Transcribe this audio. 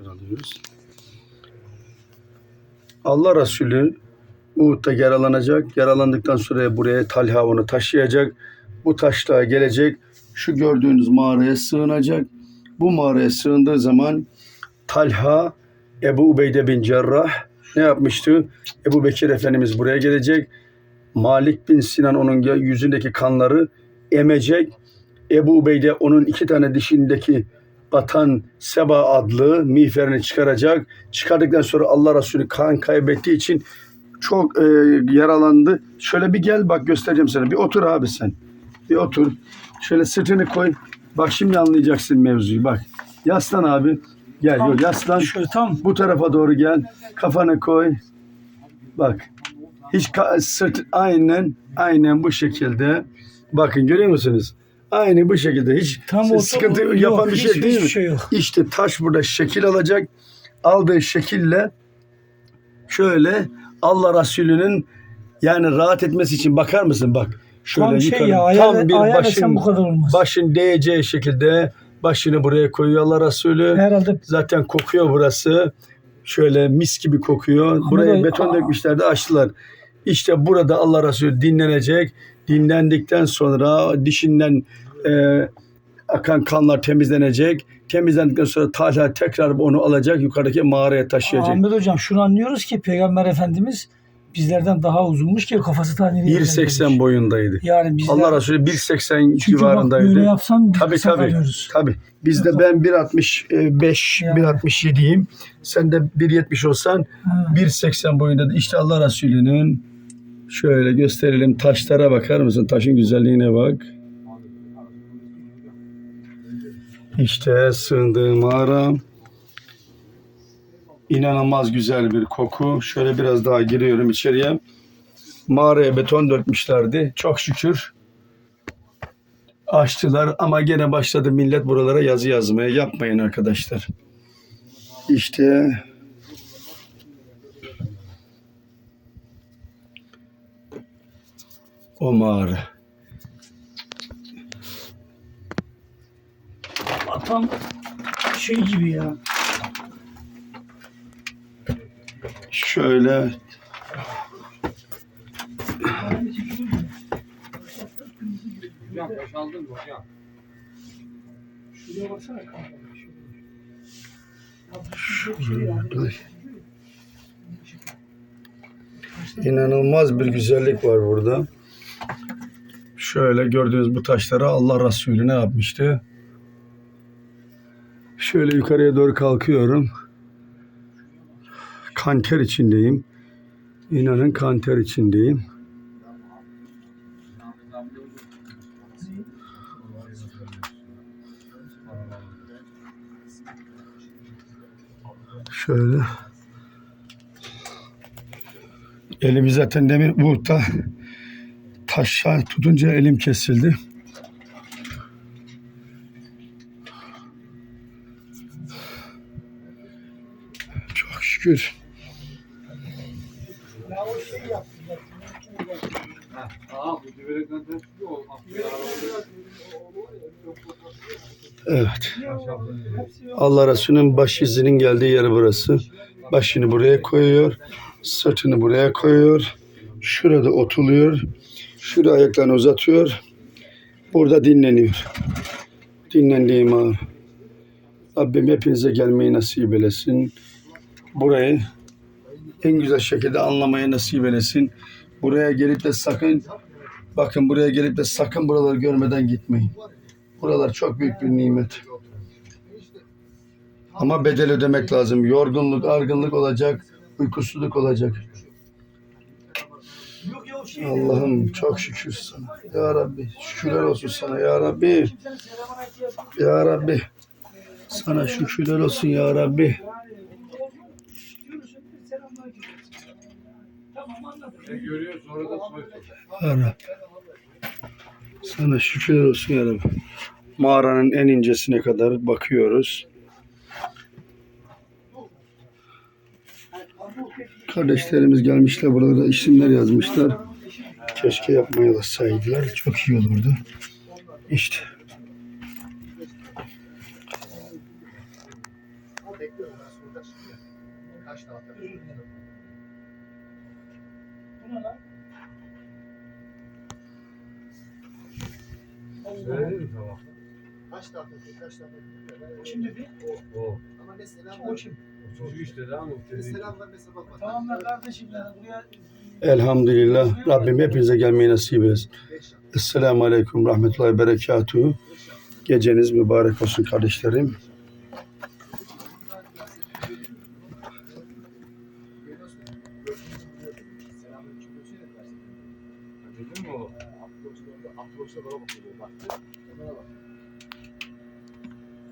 taşları alıyoruz. Allah Resulü Uhud'da yaralanacak. Yaralandıktan sonra buraya Talha onu taşıyacak. Bu taşlığa gelecek. Şu gördüğünüz mağaraya sığınacak. Bu mağaraya sığındığı zaman Talha Ebu Ubeyde bin Cerrah ne yapmıştı? Ebu Bekir Efendimiz buraya gelecek. Malik bin Sinan onun yüzündeki kanları emecek. Ebu Ubeyde onun iki tane dişindeki batan Seba adlı miğferini çıkaracak. Çıkardıktan sonra Allah Resulü kan kaybettiği için çok e, yaralandı. Şöyle bir gel bak göstereceğim sana. Bir otur abi sen. Bir otur. Şöyle sırtını koy. Bak şimdi anlayacaksın mevzuyu. Bak. Yaslan abi. Gel Tam- yok yaslan. Şöyle tam Bu tarafa doğru gel. Kafanı koy. Bak. Hiç ka- sırt aynen aynen bu şekilde. Bakın görüyor musunuz? Aynı bu şekilde hiç tam otur- sıkıntı yok, yapan bir şey hiç- değil hiçbir mi? şey yok. İşte taş burada şekil alacak. Aldığı şekille şöyle Allah Resulü'nün yani rahat etmesi için bakar mısın bak. Şöyle Tam şey yukarı, ya tam bir ayar başın, bu kadar olmaz. başın değeceği şekilde başını buraya koyuyor Allah Resulü. Herhalde Zaten kokuyor burası. Şöyle mis gibi kokuyor. Buraya da- beton Aa. dökmüşlerdi açtılar. İşte burada Allah Resulü dinlenecek. Dinlendikten sonra dişinden e, akan kanlar temizlenecek. Temizlendikten sonra Talha tekrar onu alacak yukarıdaki mağaraya taşıyacak. Ahmet Hocam şunu anlıyoruz ki Peygamber Efendimiz bizlerden daha uzunmuş ki kafası tane 1.80 boyundaydı. Yani bizler, Allah Resulü 1.80 çünkü bak böyle civarındaydı. biz Tabii tabii. Tabii. Bizde ben 1.65, Yani. 1.67'yim. Sen de 1.70 olsan Ha. 1.80 boyunda. İşte Allah Resulü'nün şöyle gösterelim taşlara bakar mısın? Taşın güzelliğine bak. İşte sığındığı mağara. İnanılmaz güzel bir koku. Şöyle biraz daha giriyorum içeriye. Mağaraya beton dökmüşlerdi. Çok şükür açtılar ama gene başladı millet buralara yazı yazmaya. Yapmayın arkadaşlar. İşte o mağara. Tam şey gibi ya. Şöyle Hocam. Şurada. İnanılmaz bir güzellik var burada. Şöyle gördüğünüz bu taşlara Allah Resulü ne yapmıştı? Şöyle yukarıya doğru kalkıyorum. Kanter içindeyim. İnanın kanter içindeyim. Şöyle. Elimi zaten demir bu da taşa tutunca elim kesildi. Çok şükür. Evet. Allah Resulü'nün baş izinin geldiği yer burası. Başını buraya koyuyor. Sırtını buraya koyuyor. Şurada oturuyor. Şurada ayaklarını uzatıyor. Burada dinleniyor. Dinlendiğim ağır. Rabbim hepinize gelmeyi nasip eylesin. Burayı en güzel şekilde anlamayı nasip eylesin. Buraya gelip de sakın bakın buraya gelip de sakın buraları görmeden gitmeyin. Buralar çok büyük bir nimet. Ama bedel ödemek lazım. Yorgunluk, argınlık olacak, uykusuzluk olacak. Allah'ım çok şükür sana. Ya Rabbi şükürler olsun sana ya Rabbi. Ya Rabbi. Sana şükürler olsun ya Rabbi. Ne görüyor sonra da soysun. Ya Rabbi. Sana şükürler olsun ya Rabbi. Mağaranın en incesine kadar bakıyoruz. Kardeşlerimiz gelmişler burada isimler yazmışlar. Keşke yapmaya da saydılar. Çok iyi olurdu. İşte. Kaç ne lan? Söyledin mi tamam? Kaç atar? Kaç atar? Kim dedi? O. Ama ne selam Kim o kim? O çocuk işte daha mı? Ne selam ne sabah var. Tamam lan kardeşim yani buraya Elhamdülillah. Rabbim hepinize gelmeyi nasip etsin. Esselamu Aleyküm Rahmetullahi Berekatuhu. Geceniz mübarek olsun kardeşlerim. 都吃收个萝卜，我吃个萝。